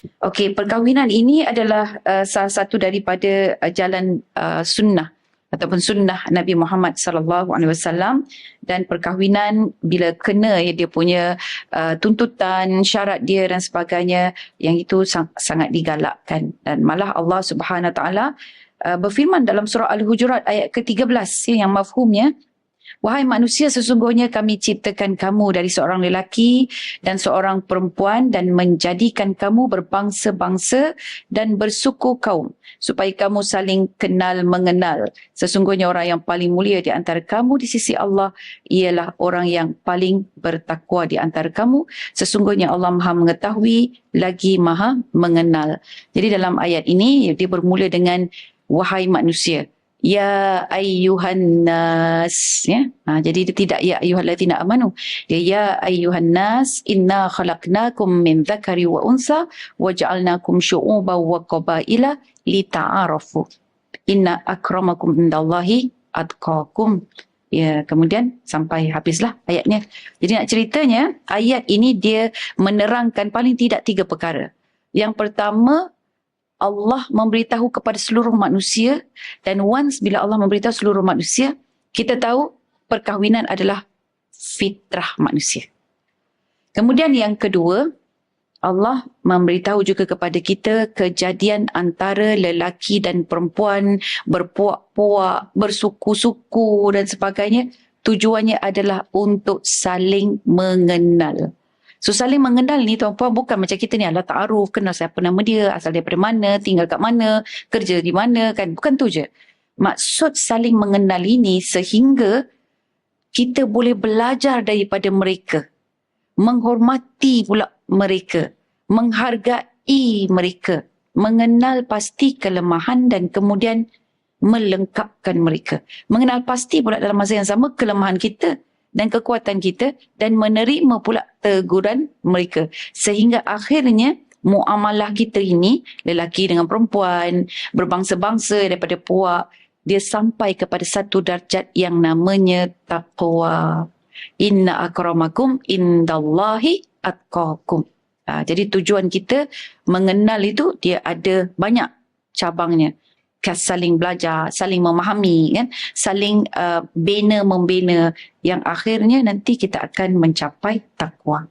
Okey, perkahwinan ini adalah uh, salah satu daripada uh, jalan uh, sunnah ataupun sunnah Nabi Muhammad sallallahu alaihi wasallam. Dan perkahwinan bila kena ya, dia punya uh, tuntutan syarat dia dan sebagainya yang itu sang, sangat digalakkan. Dan malah Allah Subhanahu taala uh, berfirman dalam surah al-hujurat ayat ke-13 ya, yang mafhumnya Wahai manusia, sesungguhnya kami ciptakan kamu dari seorang lelaki dan seorang perempuan dan menjadikan kamu berbangsa-bangsa dan bersuku kaum supaya kamu saling kenal mengenal. Sesungguhnya orang yang paling mulia di antara kamu di sisi Allah ialah orang yang paling bertakwa di antara kamu. Sesungguhnya Allah Maha mengetahui lagi Maha mengenal. Jadi dalam ayat ini dia bermula dengan wahai manusia ya ayyuhan nas ya. Ha, jadi dia tidak ya ayyuhallazina amanu. Dia ya ayyuhan nas inna khalaqnakum min dzakari wa unsa wa ja'alnakum syu'uban wa qabaila lita'arafu. Inna akramakum indallahi atqakum. Ya kemudian sampai habislah ayatnya. Jadi nak ceritanya ayat ini dia menerangkan paling tidak tiga perkara. Yang pertama Allah memberitahu kepada seluruh manusia dan once bila Allah memberitahu seluruh manusia, kita tahu perkahwinan adalah fitrah manusia. Kemudian yang kedua, Allah memberitahu juga kepada kita kejadian antara lelaki dan perempuan berpuak-puak, bersuku-suku dan sebagainya. Tujuannya adalah untuk saling mengenal. So saling mengenal ni tuan-puan bukan macam kita ni ala ta'aruf, kenal siapa nama dia, asal daripada mana, tinggal kat mana, kerja di mana kan. Bukan tu je. Maksud saling mengenal ini sehingga kita boleh belajar daripada mereka. Menghormati pula mereka. Menghargai mereka. Mengenal pasti kelemahan dan kemudian melengkapkan mereka. Mengenal pasti pula dalam masa yang sama kelemahan kita dan kekuatan kita dan menerima pula teguran mereka. Sehingga akhirnya muamalah kita ini lelaki dengan perempuan berbangsa-bangsa daripada puak dia sampai kepada satu darjat yang namanya taqwa. Inna akramakum indallahi atqakum. Ha, jadi tujuan kita mengenal itu dia ada banyak cabangnya saling belajar, saling memahami, kan? saling uh, bina membina yang akhirnya nanti kita akan mencapai takwa.